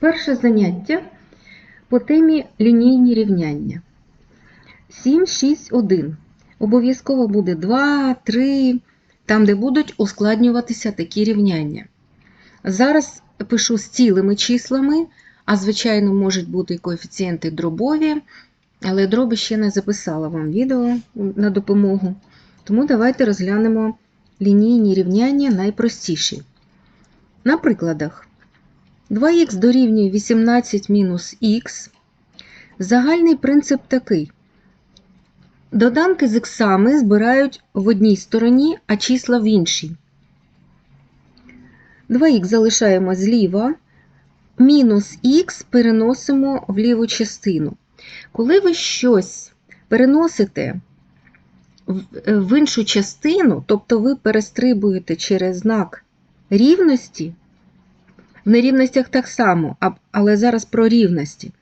Перше заняття по темі лінійні рівняння. 7, 6, 1. Обов'язково буде 2, 3, там, де будуть ускладнюватися такі рівняння. Зараз пишу з цілими числами, а звичайно, можуть бути і коефіцієнти дробові, але дроби ще не записала вам відео на допомогу. Тому давайте розглянемо лінійні рівняння найпростіші. На прикладах. 2х дорівнює 18 мінус х. Загальний принцип такий. Доданки з іксами збирають в одній стороні, а числа в іншій. 2х залишаємо зліва, мінус х переносимо в ліву частину. Коли ви щось переносите в іншу частину, тобто ви перестрибуєте через знак рівності, в нерівностях так само, але зараз про рівності.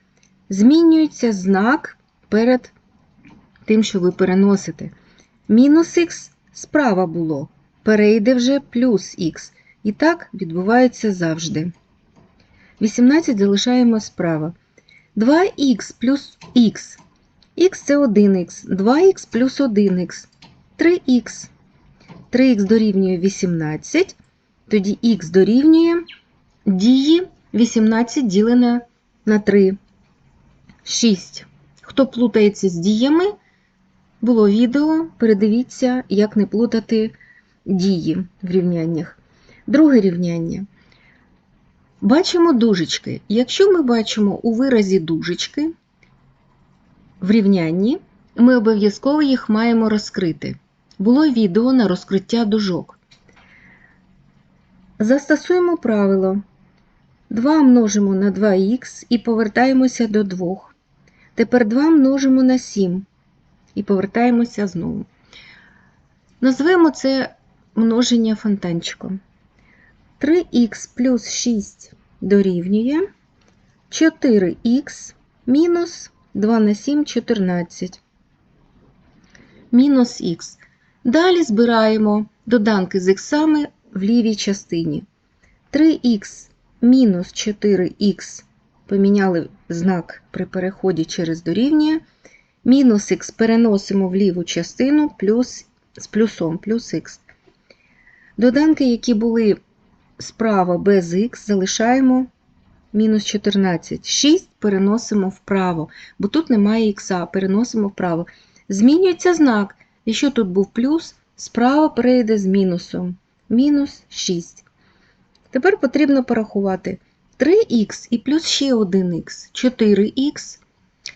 Змінюється знак перед тим, що ви переносите. Мінус х справа було, перейде вже плюс х. І так відбувається завжди. 18 залишаємо справа. 2х плюс х. х це 1х, 2х плюс 1х, 3х. 3х дорівнює 18, тоді х дорівнює дії 18 ділене на 3. 6. Хто плутається з діями, було відео, передивіться, як не плутати дії в рівняннях. Друге рівняння. Бачимо дужечки. Якщо ми бачимо у виразі дужечки в рівнянні, ми обов'язково їх маємо розкрити. Було відео на розкриття дужок. Застосуємо правило 2 множимо на 2х і повертаємося до 2. Тепер 2 множимо на 7 і повертаємося знову. Назвемо це множення фонтанчиком. 3х плюс 6 дорівнює 4х мінус 2 на 7 14. Мінус х. Далі збираємо доданки з іксами в лівій частині. 3х мінус 4х поміняли знак при переході через дорівнює. Мінус х переносимо в ліву частину плюс, з плюсом плюс х. Доданки, які були справа без х, залишаємо мінус 14. 6 переносимо вправо, бо тут немає х, переносимо вправо. Змінюється знак. Якщо тут був плюс, справа перейде з мінусом. Мінус 6. Тепер потрібно порахувати 3х і плюс ще 1х, 4х,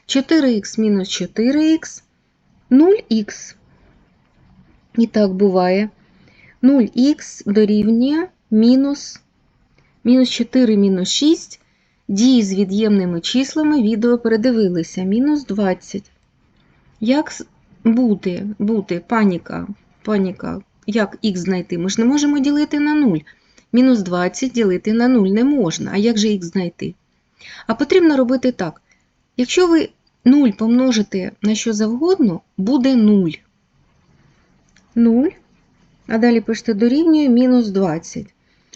4х мінус 4х, 0х. І так буває. 0х дорівнює мінус, мінус 4 мінус 6. Дії з від'ємними числами відео передивилися. Мінус 20. Як бути, бути, паніка, паніка, як х знайти? Ми ж не можемо ділити на 0. Мінус 20 ділити на 0 не можна. А як же х знайти? А потрібно робити так. Якщо ви 0 помножите на що завгодно, буде 0. 0. А далі пишете дорівнює мінус 20.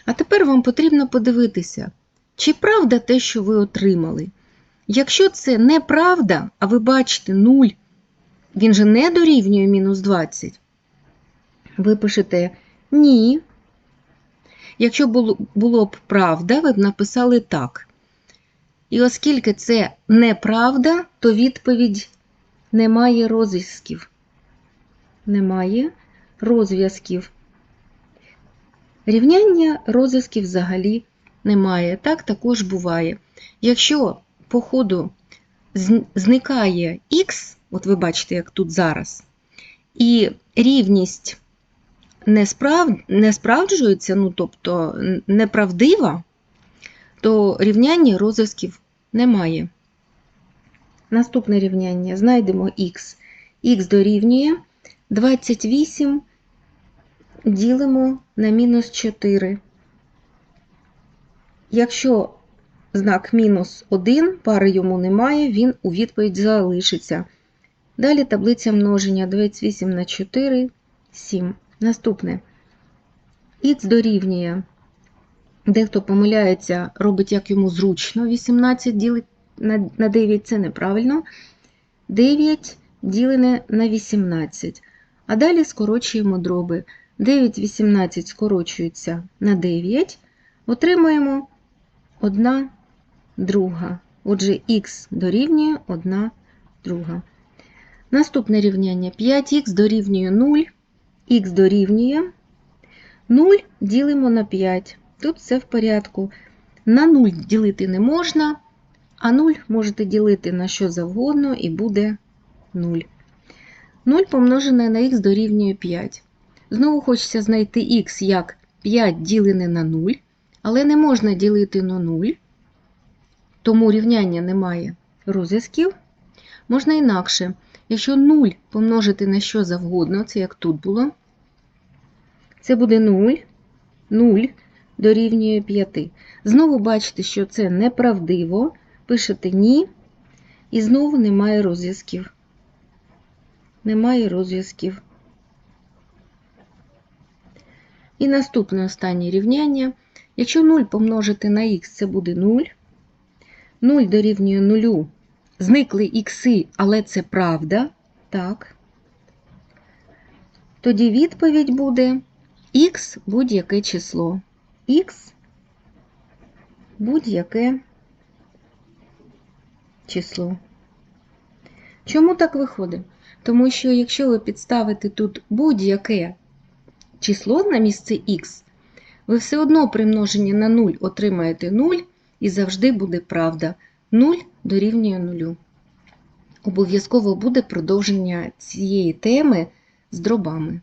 А тепер вам потрібно подивитися, чи правда те, що ви отримали. Якщо це неправда, а ви бачите 0, він же не дорівнює мінус 20, ви пишете ні. Якщо було, б правда, ви б написали так. І оскільки це неправда, то відповідь немає розв'язків. Немає розв'язків. Рівняння розв'язків взагалі немає. Так також буває. Якщо по ходу зникає х, от ви бачите, як тут зараз, і рівність не, справ... не справджується, ну тобто неправдива, то рівняння розв'язків немає. Наступне рівняння знайдемо х. х дорівнює 28 ділимо на мінус 4. Якщо знак мінус 1, пари йому немає, він у відповідь залишиться. Далі таблиця множення 28 на 4, 7. Наступне х дорівнює Дехто помиляється, робить як йому зручно. 18 ділить на на 9 це неправильно. 9 ділене на 18. А далі скорочуємо дроби. 9 18 скорочується на 9. Отримуємо 1 друга. Отже, х дорівнює 1 друга. Наступне рівняння 5х дорівнює 0, х дорівнює 0 ділимо на 5. Тут все в порядку. На 0 ділити не можна, а 0 можете ділити на що завгодно і буде 0. 0 помножене на х дорівнює 5. Знову хочеться знайти х як 5 ділене на 0, але не можна ділити на 0, тому рівняння не має розв'язків. Можна інакше. Якщо 0 помножити на що завгодно, це як тут було, це буде 0, 0 дорівнює 5. Знову бачите, що це неправдиво. Пишете ні, і знову немає розв'язків. Немає розв'язків. І наступне останнє рівняння. Якщо 0 помножити на х, це буде 0. 0 дорівнює 0. Зникли ікси, але це правда. Так. Тоді відповідь буде х будь-яке число. Х будь-яке число. Чому так виходить? Тому що якщо ви підставите тут будь-яке число на місце х, ви все одно при множенні на 0 отримаєте 0 і завжди буде правда. 0 дорівнює 0. Обов'язково буде продовження цієї теми з дробами.